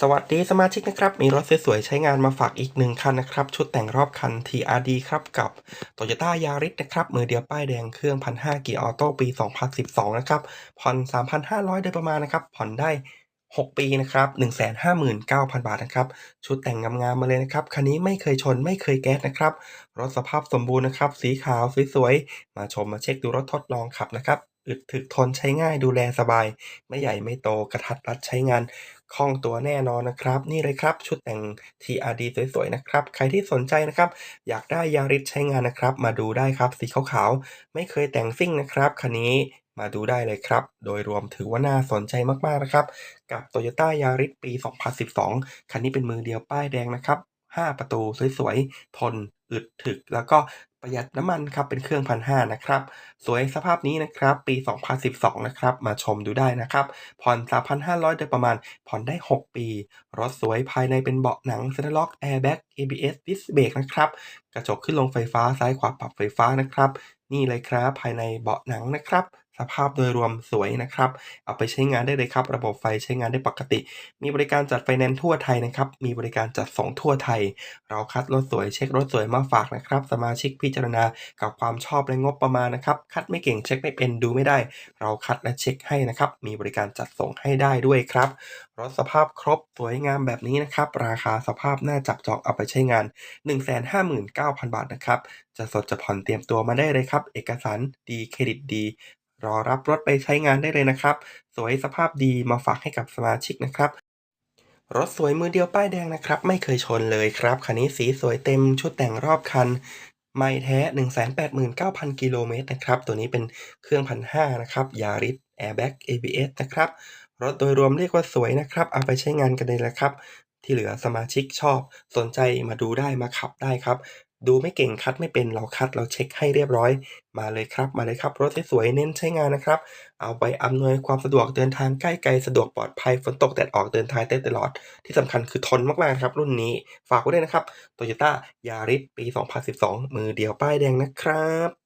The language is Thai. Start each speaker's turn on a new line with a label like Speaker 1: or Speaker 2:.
Speaker 1: สวัสดีสมาชิกนะครับ มีรถสวยๆใช้งานมาฝากอีกหนึ่งคันนะครับ ชุดแต่งรอบคัน TRD ครับกับ Toyota Yaris นะครับ มือเดียวป้ายแดงเครื่อง 1,500กียร์ออโต้ปี 2012 นะครับ ผ่อน 3,500 โดยประมาณนะครับ ผ่อนได้ 6 ปีนะครับ 159,000 บาทนะครับ ชุดแต่งงามๆมาเลยนะครับ คันนี้ไม่เคยชนไม่เคยแก๊สนะครับ รถสภาพสมบูรณ์นะครับ สีขาวสวยๆ มาชมมาเช็คดูรถทดลองขับนะครับ อึดถึกทนใช้ง่ายดูแลสบาย ไม่ใหญ่ไม่โตกระทัดรัดใช้งานคล่องตัวแน่นอนนะครับ นี่เลยครับ ชุดแต่ง TRD สวยๆนะครับ ใครที่สนใจนะครับ อยากได้ยาริสใช้งานนะครับ มาดูได้ครับ สีขาวๆ ไม่เคยแต่งซิ่งนะครับคันนี้มาดูได้เลยครับ โดยรวมถือว่าน่าสนใจมากๆนะครับ กับ Toyota Yaris ปี 2012 คันนี้เป็นมือเดียวป้ายแดงนะครับ 5 ประตูสวยๆ ทน อึดถึก แล้วก็ ประหยัดน้ำมันครับเป็นเครื่องพันห้านะครับสวยสภาพนี้นะครับปี 2012 นะครับมาชมดูได้นะครับผ่อน 3,500 โดยประมาณผ่อนได้ 6 ปี รถสวยภายในเป็นเบาะหนังเซนทรัลล็อกแอร์แบ็ก ABS ดิสเบรกนะครับกระจกขึ้นลงไฟฟ้าซ้ายขวาปรับไฟฟ้านะครับ นี่เลยครับภายในเบาะหนังนะครับ สภาพโดยรวมสวยนะครับ เอาไปใช้งานได้เลยครับ ระบบไฟใช้งานได้ปกติ มีบริการจัดไฟแนนซ์ทั่วไทยนะครับ มีบริการจัดส่งทั่วไทย เราคัดรถสวยเช็ครถสวยมาฝากนะครับ สมาชิกพิจารณากับความชอบและงบประมาณนะครับ คัดไม่เก่งเช็คไม่เป็นดูไม่ได้ เราคัดและเช็คให้นะครับ มีบริการจัดส่งให้ได้ด้วยครับ รถสภาพครบสวยงามแบบนี้นะครับ ราคาสภาพน่าจับจองเอาไปใช้งาน 159,000 บาทนะครับ จะสดจะผ่อนเตรียมตัวมาได้เลยครับ เอกสารดีเครดิตดี รอรับรถไปใช้งานได้เลยนะครับ สวยสภาพดีมาฝากให้กับสมาชิกนะครับ รถสวยมือเดียวป้ายแดงนะครับ ไม่เคยชนเลยครับ คันนี้สีสวยเต็มชุดแต่งรอบคัน ไม่แท้ 189,000 กิโลเมตรนะครับ ตัวนี้เป็นเครื่อง1,500นะครับ Yaris Airbag ABS นะครับ รถโดยรวมเรียกว่าสวยนะครับ เอาไปใช้งานกันเลยละครับ ที่เหลือสมาชิกชอบ สนใจมาดูได้มาขับได้ครับ ดูไม่เก่งคัดไม่เป็นเราคัดเราเช็คให้เรียบร้อย มาเลยครับ มาเลยครับรถสวยๆเน้นใช้งานนะครับ เอาไปอำนวยความสะดวกเดินทางใกล้ไกลสะดวกปลอดภัยฝนตกแดดออกเดินทางได้ตลอด ที่สำคัญคือทนมากๆครับรุ่นนี้ฝากไว้ด้วยนะครับ Toyota Yaris ปี 2012 มือเดียวป้ายแดงนะครับ